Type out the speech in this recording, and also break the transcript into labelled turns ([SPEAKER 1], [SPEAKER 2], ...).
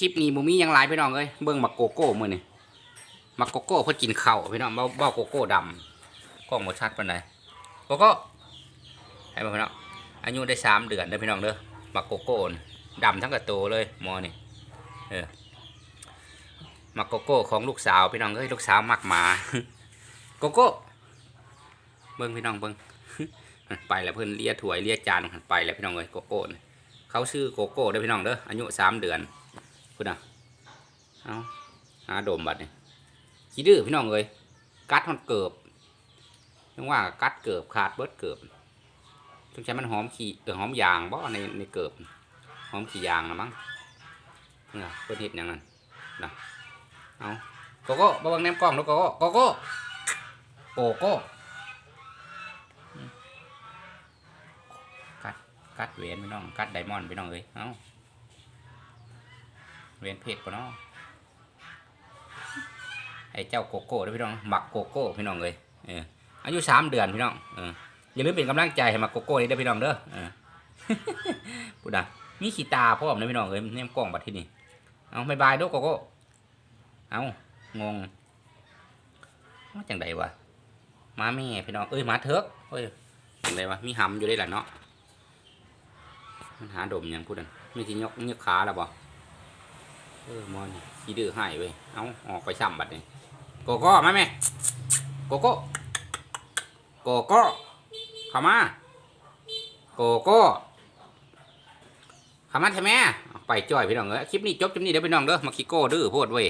[SPEAKER 1] คลิปนี้มูมี่ยังหลายพี่น้องเอ้ยเบิ่งมักโกโก้มื้อนี่มักโกโก้เพิ่นกินข้าวพี่น้องเบ้าเบ้าโกโก้ดำกล้องบ่ชัดปานใดโกโก้ให้มาพี่น้องอายุได้สามเดือนเด้อพี่น้องเด้อมักโกโก้ดำทั้งกระโตเลยมอนี่เออมักโกโก้ของลูกสาวพี่น้องเอ้ยลูกสาวมักหมาโกโก้เบิ่งพี่น้องเบิ่งไปแล้วเพิ่นเลียถวยเลียจานไปแล้วพี่น้องเอ้ยโกโก้เขาชื่อโกโก้เด้อพี่น้องเด้ออายุสามเดือน พุ่นน่ะเอาหาดมบัดนี่ขี้ดื้อพี่น้องเอ้ยกัดมันเกิบยังว่ากัดเกิบขาดเบิดเกิบสงสัยมันหอมขี้เออหอมยางบ่ในในเกิบหอมขี้ยางนะมั้งเนี่ยเพิ่นเฮ็ดหยังนั่นนะเอาโกโก้บ่บิ่งแนมกล้องเด้อโกโก้โกโก้โกโก้กัดเวนพี่น้องกัดไดมอนด์พี่น้องเอ้ยเอ้า เวนเพชรปะเนาะไอ้เจ้าโกโก้ด้อพี่น้องหมักโกโก้พี่น้องเอ้ยเอออายุสามเดือนพี่น้องเอออย่าลืมเป็นกำลังใจให้หมักโกโก้นี่ด้อพี่น้องเด้อเออพูดนะมีขีตาพร้อมนะพี่น้องเอ้ยเนี่ยกล้องบัดที่นี่เอาบายบายด้อโกโก้เอางงว่าจังไดวะมาแม่พี่น้องเอ้ยมาเถิกเอ้ยจังไดวะมีหำอยู่ได้แหละเนาะมันหาดมยังพูดนั่นมีที่ยกยกขาแล้วบ่ เออมอนขี้ดื้อให้เว้ยเอาออกไปซ้ำบัดนี่โกโก้มาแม่โกโก้โกโก้เข้ามาโกโก้เข้ามาใช่ไหมไปจ่อยพี่น้องเอ้ยคลิปนี้จบจบนี้เดี๋ยวพี่น้องเด้อมาคิโก้ดื้อโพดเว้ย